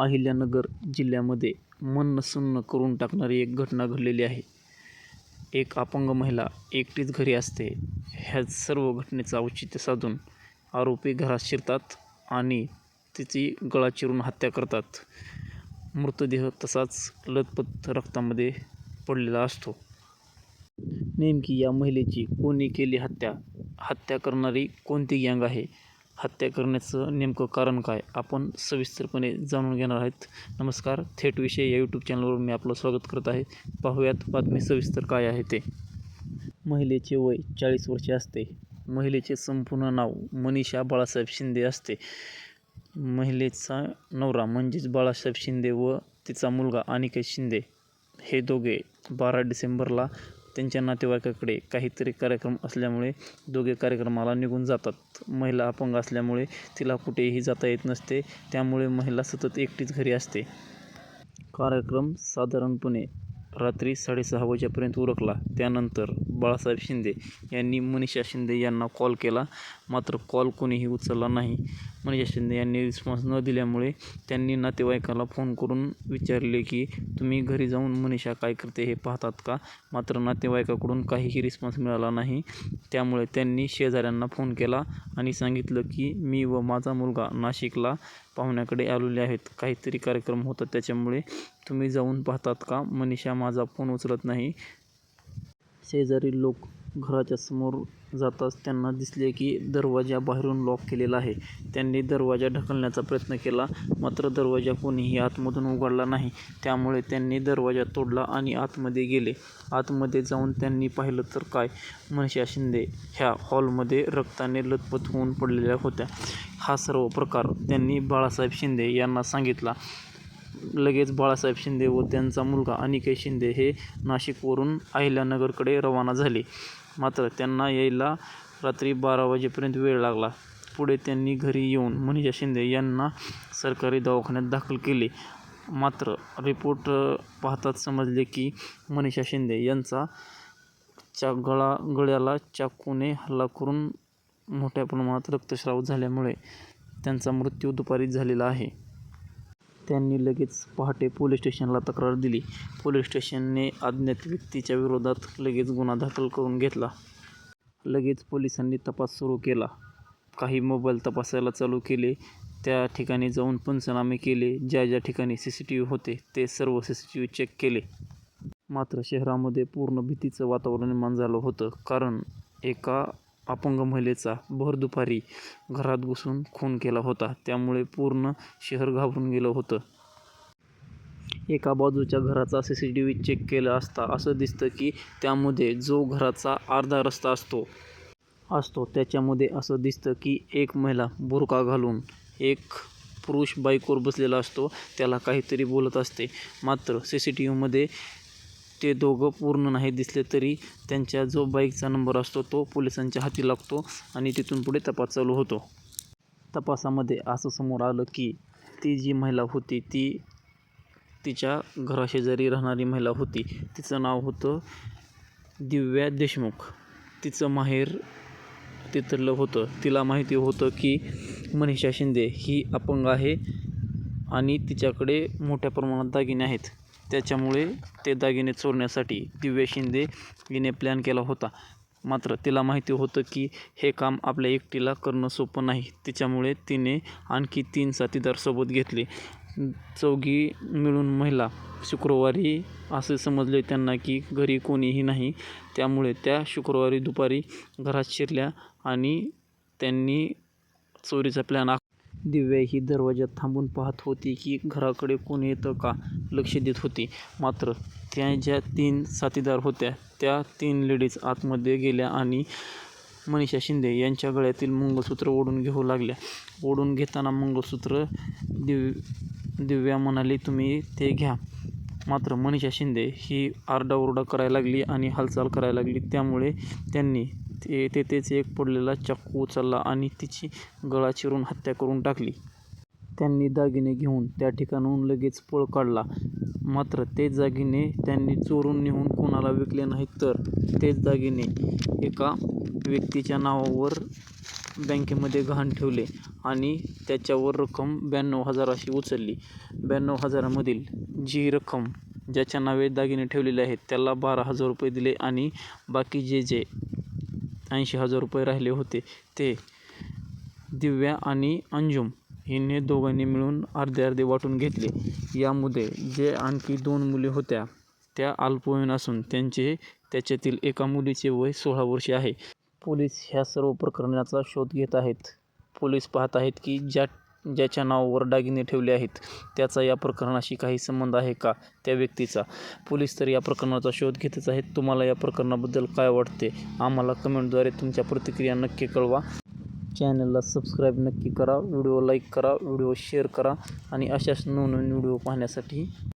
अहिल्यानगर जिल्ह्यामध्ये मन सुन्न करून टाकणारी एक घटना घडलेली आहे. एक अपंग महिला एकटीच घरी असते. ह्या सर्व घटनेचं औचित्य साधून आरोपी घरात शिरतात आणि तिची गळा चिरून हत्या करतात. मृतदेह तसाच लथपथ रक्तामध्ये पडलेला असतो. नेमकी या महिलेची कोणी केली हत्या? हत्या करणारी कोणती गँग आहे? हत्या करण्याचं नेमकं कारण काय आपण सविस्तरपणे जाणून घेणार आहेत. नमस्कार थेट विषय या यूट्यूब चॅनलवर मी आपलं स्वागत करत आहे. पाहूयात बातमी सविस्तर काय आहे ते. महिलेचे वय चाळीस वर्षे असते. महिलेचे संपूर्ण नाव मनीषा बाळासाहेब शिंदे असते. महिलेचा नवरा म्हणजेच बाळासाहेब शिंदे व तिचा मुलगा अनिकेत शिंदे. हे दोघे बारा डिसेंबरला त्यांच्या नातेवाईकाकडे काहीतरी कार्यक्रम असल्यामुळे दोघे कार्यक्रमाला निघून जातात. महिला अपंग असल्यामुळे तिला कुठेही जाता येत नसते. त्यामुळे महिला सतत एकटीच घरी असते. कार्यक्रम साधारणपणे रात्री साडेसहा वाजेपर्यंत उरकला. त्यानंतर बाळासाहेब शिंदे यांनी मनीषा शिंदे यांना कॉल केला. मात्र कॉल कोणीही उचलला नाही. मनीषा शिंदे यांनी रिस्पॉन्स न दिल्यामुळे त्यांनी नातेवाईकाला फोन करून विचारले की तुम्ही घरी जाऊन मनीषा काय करते हे पाहतात का? मात्र नातेवाईकाकडून काहीही रिस्पॉन्स मिळाला नाही. त्यामुळे त्यांनी शेजाऱ्यांना फोन केला आणि सांगितलं की मी व माझा मुलगा नाशिकला पाहुण्याकडे आलेले आहेत. काहीतरी कार्यक्रम होता त्याच्यामुळे तुम्ही जाऊन पाहतात का? मनीषा माझा फोन उचलत नाही. शेजारी लोक घराच्या समोर जाताच त्यांना दिसले की दरवाजा बाहेरून लॉक केलेला आहे. त्यांनी दरवाजा ढकलण्याचा प्रयत्न केला मात्र दरवाजा कोणीही आतमधून उघडला नाही. त्यामुळे त्यांनी दरवाजा तोडला आणि आतमध्ये गेले. आतमध्ये जाऊन त्यांनी पाहिलं तर काय? मनीषा शिंदे ह्या हॉलमध्ये रक्ताने लथपथ होऊन पडलेल्या होत्या. हा सर्व प्रकार त्यांनी बाळासाहेब शिंदे यांना सांगितला. लगेच बाळासाहेब शिंदे व त्यांचा मुलगा अनिकेत शिंदे हे नाशिकवरून अहिल्यानगरकडे रवाना झाले. मात्र त्यांना यायला रात्री बारा वाजेपर्यंत वेळ लागला. पुढे त्यांनी घरी येऊन मनीषा शिंदे यांना सरकारी दवाखान्यात दाखल केले. मात्र रिपोर्ट पाहताच समजले की मनीषा शिंदे यांचा च्या गळा गळ्याला चाकूने हल्ला करून मोठ्या प्रमाणात रक्तस्राव झाल्यामुळे त्यांचा मृत्यू दुपारीच झालेला आहे. त्यांनी लगेच पहाटे पोलीस स्टेशनला तक्रार दिली. पोलीस स्टेशनने अज्ञात व्यक्तीच्या विरोधात लगेच गुन्हा दाखल करून घेतला. लगेच पोलिसांनी तपास सुरू केला. काही मोबाईल तपासायला चालू केले. त्या ठिकाणी जाऊन पंचनामे केले. ज्या ज्या ठिकाणी सी सी टी व्ही होते ते सर्व C C T V check केले. मात्र शहरामध्ये पूर्ण भीतीचं वातावरण निर्माण झालं होतं. कारण एका अपंग महिलेचा भर दुपारी घरात घुसून खून केला होता. त्यामुळे पूर्ण शहर घाबरून गेलं होतं. एका बाजूच्या घराचा C C T V check केला असता असं दिसतं की त्यामध्ये जो घराचा अर्धा रस्ता असतो असतो त्याच्यामध्ये असं दिसतं की एक महिला बुरखा घालून एक पुरुष बाईकवर बसलेला असतो. त्याला काहीतरी बोलत असते. मात्र सी सी टी व्हीमध्ये ते दोघं पूर्ण नाही दिसले तरी त्यांच्या जो बाईकचा नंबर असतो तो पोलिसांच्या हाती लागतो आणि तिथून पुढे तपास चालू होतो. तपासामध्ये असं समोर आलं की ती जी महिला होती ती तिच्या घराशेजारी राहणारी महिला होती. तिचं नाव होतं दिव्या देशमुख. तिचं माहेर तिथलं होतं. तिला माहिती होतं की मनीषा शिंदे ही अपंग आहे आणि तिच्याकडे मोठ्या प्रमाणात दागिने आहेत. त्याच्यामुळे ते दागिने चोरण्यासाठी दिव्या शिंदे हिने प्लॅन केला होता. मात्र तिला माहिती होतं की हे काम आपल्या एकटीला करणं सोपं नाही. तिच्यामुळे तिने आणखी तीन साथीदार सोबत घेतले. चौघी मिळून महिला शुक्रवारी असे समजले त्यांना की घरी कोणीही नाही. त्यामुळे त्या शुक्रवारी दुपारी घरात शिरल्या आणि त्यांनी चोरीचा प्लॅन आख दिव्या ही दरवाजात थांबून पाहत होती की घराकडे कोण येतं का लक्ष देत होती. मात्र त्या ज्या तीन साथीदार होत्या त्या तीन लेडीज आतमध्ये गेल्या आणि मनीषा शिंदे यांच्या गळ्यातील मंगळसूत्र ओढून घेऊ लागल्या. ओढून घेताना मंगळसूत्र दिव दिव्या म्हणाली तुम्ही ते घ्या. मात्र मनीषा शिंदे ही आरडाओरडा करायला लागली आणि हालचाल करायला लागली. त्यामुळे त्यांनी ते तेथेच एक पडलेला चाकू उचलला आणि तिची गळा चिरून हत्या करून टाकली. त्यांनी दागिने घेऊन त्या ठिकाणाहून लगेच पळ काढला. मात्र तेच दागिने त्यांनी चोरून नेऊन कोणाला विकले नाहीत तर तेच दागिने एका व्यक्तीच्या नावावर बँकेमध्ये गहाण ठेवले आणि त्याच्यावर रक्कम ब्याण्णव हजार अशी उचलली. ब्याण्णव हजारामधील जी रक्कम ज्याच्या नावे दागिने ठेवलेले आहेत त्याला बारा हजार रुपये दिले आणि बाकी जे जे ऐंशी हजार रुपये राहिले होते. ते दिव्या आणि अंजुम हिने दोघांनी मिळून अर्धे अर्धे वाटून घेतले. यामध्ये जे आणखी दोन मुली होत्या त्या अल्पवयीन असून त्यांचे त्याच्यातील एका मुलीचे वय सोळा वर्षे आहे. पोलीस ह्या सर्व प्रकरणाचा शोध घेत आहेत. पोलीस पाहत आहेत की ज्या ज्याच्या नावावर दागिने ठेवले आहेत त्याचा या प्रकरणाशी काही संबंध आहे का त्या व्यक्तीचा? पोलीस तर या प्रकरणाचा शोध घेतच आहेत. तुम्हाला या प्रकरणाबद्दल काय वाटते? आम्हाला कमेंटद्वारे तुमच्या प्रतिक्रिया नक्की कळवा. चॅनलला सबस्क्राईब नक्की करा व्हिडिओ लाईक करा व्हिडिओ शेअर करा आणि अशाच नवनवीन व्हिडिओ पाहण्यासाठी